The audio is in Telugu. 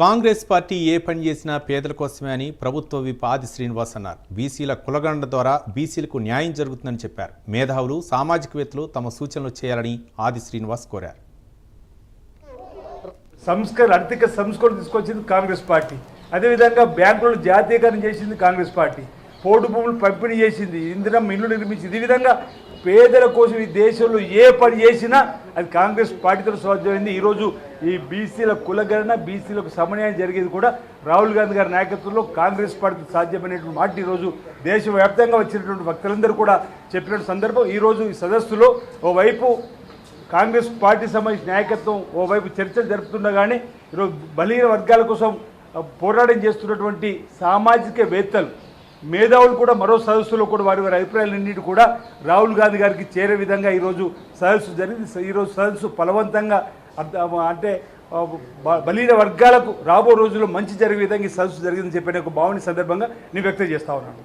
కాంగ్రెస్ పార్టీ ఏ పని చేసినా పేదల కోసమే అని ప్రభుత్వ విప్ ఆది శ్రీనివాస్ అన్నారు. బీసీల కులగండ ద్వారా బీసీలకు న్యాయం జరుగుతుందని చెప్పారు. మేధావులు సామాజికవేత్తలు తమ సూచనలు చేయాలని ఆది శ్రీనివాస్ కోరారు. సంస్కరణ ఆర్థిక సంస్కరణ తీసుకొచ్చింది కాంగ్రెస్ పార్టీ. అదేవిధంగా బ్యాంకులను జాతీయకరణ చేసింది కాంగ్రెస్ పార్టీ. పోటు భూములు పంపిణీ చేసింది ఇంధనం ఇల్లు నిర్మించింది. ఈ విధంగా పేదల కోసం ఈ దేశంలో ఏ పని చేసినా అది కాంగ్రెస్ పార్టీతో సాధ్యమైంది. ఈరోజు ఈ బీసీల కులగణన బీసీలకు సమన్యాయం జరిగేది కూడా రాహుల్ గాంధీ గారి నాయకత్వంలో కాంగ్రెస్ పార్టీ సాధ్యమైనటువంటి మాట ఈరోజు దేశవ్యాప్తంగా వచ్చినటువంటి భక్తులందరూ కూడా చెప్పిన సందర్భం. ఈరోజు ఈ సదస్సులో ఓవైపు కాంగ్రెస్ పార్టీ సంబంధించిన నాయకత్వం ఓవైపు చర్చలు జరుపుతుండగానే ఈరోజు బలహీన వర్గాల కోసం పోరాటం చేస్తున్నటువంటి సామాజికవేత్తలు మేధావులు కూడా మరో సదస్సులో కూడా వారి వారి అభిప్రాయాలన్నిటి కూడా రాహుల్ గాంధీ గారికి చేరే విధంగా ఈరోజు సదస్సు జరిగింది. ఈరోజు సదస్సు ఫలవంతంగా అంటే బలీన వర్గాలకు రాబో రోజుల్లో మంచి జరిగే విధంగా ఈ సదస్సు జరిగిందని చెప్పిన ఒక భావన సందర్భంగా నేను వ్యక్తం చేస్తా ఉన్నాను.